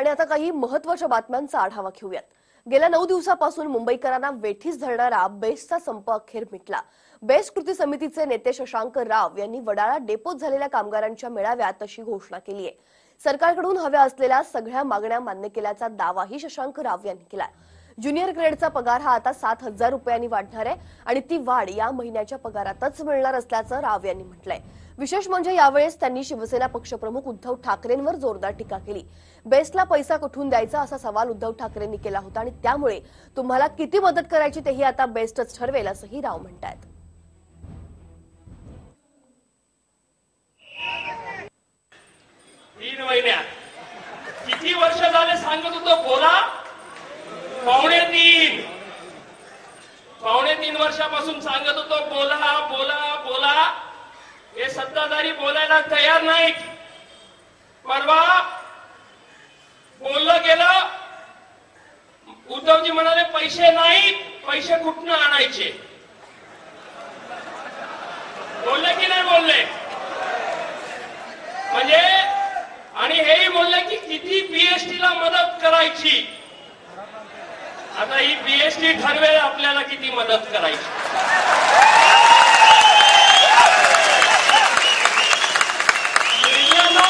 आणि आता काही महत्त्वाच्या बातम्यांचा आढावा घेऊयात. गेल्या नऊ दिवसापासून मुंबईकरांना वेठीस धरणारा बेस्टचा संप अखेर मिटला. बेस्ट कृती समितीचे नेते शशांक राव यांनी वडाळा डेपोत झालेल्या कामगारांच्या मेळाव्यात अशी घोषणा केली आहे. सरकारकडून हव्या असलेल्या सगळ्या मागण्या मान्य केल्याचा दावाही शशांक राव यांनी केला ज्युनियर ग्रेडचा पगार हा आता सात हजार रुपयांनी वाढणार आहे आणि ती वाढ या महिन्याच्या पगारातच मिळणार असल्याचं राव यांनी म्हटलंय. विशेष म्हणजे यावेळेस त्यांनी शिवसेना पक्षप्रमुख उद्धव ठाकरेंवर जोरदार टीका केली. बेस्टला पैसा कुठून द्यायचा असा सवाल उद्धव ठाकरेंनी केला होता आणि त्यामुळे तुम्हाला किती मदत करायची तेही आता बेस्टच ठरवेल असंही राव म्हणतायत. तीन महिन्यात. किती वर्ष झाले सांगत होतो बोला? पावणे तीन. पावणे तीन वर्षापासून सांगत होतो बोला. सत्ताधारी बोलायला तयार नाहीत. परवा बोललं गेलं उद्धवजी म्हणाले पैसे नाहीत पैसे कुठनं आणायचे? बोलले की नाही बोलले? म्हणजे आणि हेही बोलले की किती बीएसटी ला मदत करायची? आता ही बीएसटी ठरवेल आपल्याला किती मदत करायची मित्रांनो,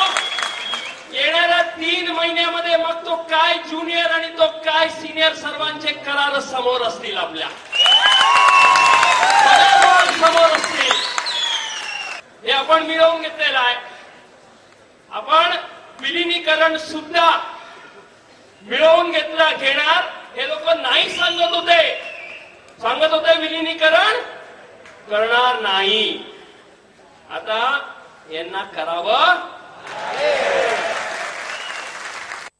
येणाऱ्या तीन महिन्यामध्ये मग तो काय ज्युनियर आणि तो काय सिनियर सर्वांचे करार समोर असतील आपल्या. समोर असतील. हे आपण मिळवून घेतलेलं आहे. आपण विलिनीकरण सुद्धा मिळवून घेतला घेणार. हे लोक नाही सांगत होते. सांगत होते विलिनीकरण करणार नाही. आता यांना करावं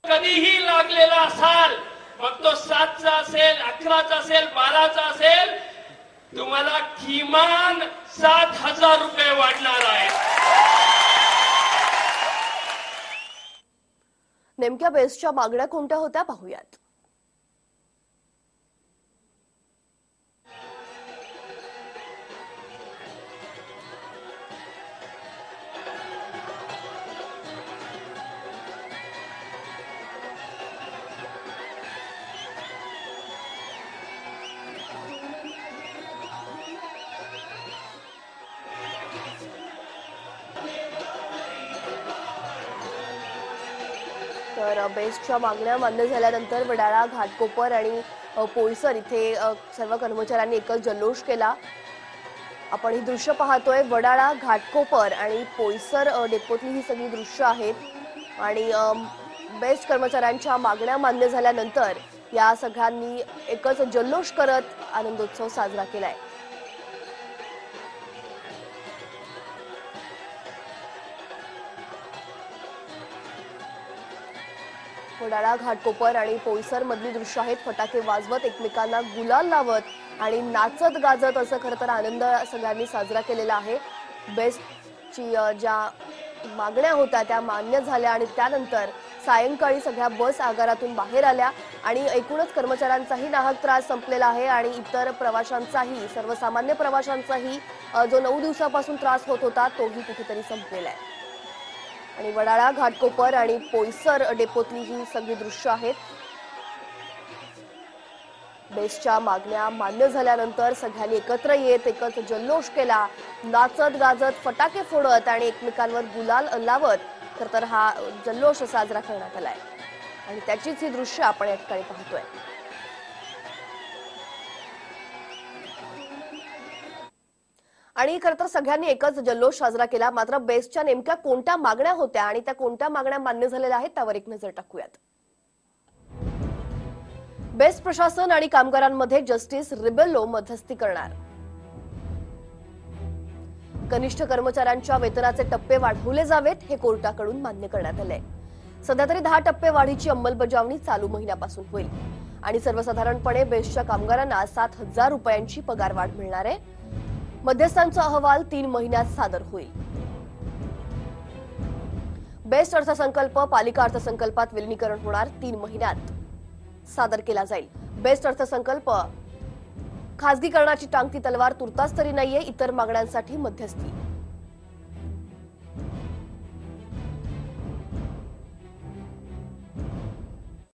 कधीही लागलेला असाल मग तो सातचा असेल अकराचा असेल बाराचा असेल तुम्हाला किमान सात हजार रुपये वाढणार आहे नेमक्या बेस्टच्या मागण्या कोणत्या होत्या? पाहूयात. तर बेस्टच्या मागण्या मान्य झाल्यानंतर वडाळा घाटकोपर आणि अ, पोयसर इथे सर्व कर्मचाऱ्यांनी एकच जल्लोष केला. आपण ही दृश्य पाहतोय वडाळा घाटकोपर आणि पोयसर डेपोतली ही सगळी दृश्य आहेत. आणि बेस्ट कर्मचाऱ्यांच्या मागण्या मान्य झाल्यानंतर या सगळ्यांनी एकच जल्लोष करत आनंदोत्सव साजरा केलाय. वडाळा घाटकोपर आणि पोईसर मधली दृश्य आहेत. फटाके वाजवत एकमेकांना गुलाल लावत आणि नाचत गाजत असं खरं तर आनंद सगळ्यांनी साजरा केलेला आहे. बेस्टची ज्या मागण्या होत्या त्या मान्य झाल्या आणि त्यानंतर सायंकाळी सगळ्या बस आगारातून बाहेर आल्या आणि एकूणच कर्मचाऱ्यांचाही नाहक त्रास संपलेला आहे आणि इतर प्रवाशांचाही सर्वसामान्य प्रवाशांचाही जो नऊ दिवसापासून त्रास होत होता तोही कुठेतरी संपलेला आहे. आणि वडाळा घाटकोपर आणि पोयसर डेपोतली ही सगळी दृश्य आहेत. बेस्टच्या मागण्या मान्य झाल्यानंतर सगळ्यांनी एकत्र येत एकच जल्लोष केला. नाचत गाजत फटाके फोडत आणि एकमेकांवर गुलाल लावत. खर तर हा जल्लोष साजरा करण्यात आलाय. आणि त्याचीच ही दृश्य आपण या ठिकाणी पाहतोय. आणि खरं तर सगळ्यांनी एकच जल्लोष साजरा केला. मात्र बेस्टच्या नेमक्या कोणत्या मागण्या होत्या आणि त्या कोणत्या मागण्या मान्य झालेल्या आहेत त्यावर एक नजर टाकूयात. बेस्ट प्रशासन आणि कामगारांमध्ये जस्टिस रिबेलो मध्यस्थी करणार. कनिष्ठ कर्मचाऱ्यांच्या वेतनाचे टप्पे वाढवले जावेत हे कोर्टाकडून मान्य करण्यात आले सध्या तरी दहा टप्पे वाढीची अंमलबजावणी चालू महिन्यापासून होईल. आणि सर्वसाधारणपणे बेस्टच्या कामगारांना सात हजार रुपयांची पगार वाढ मिळणार आहे. मध्यस्थांचा अहवाल तीन महिन्यात सादर होईल. बेस्ट अर्थसंकल्प पालिका अर्थसंकल्पात विलिनीकरण होणार तीन महिन्यात सादर केला जाईल. बेस्ट अर्थसंकल्प खासगीकरणाची टांगती तलवार तुर्तास तरी नाहीये इतर मागण्यांसाठी मध्यस्थी.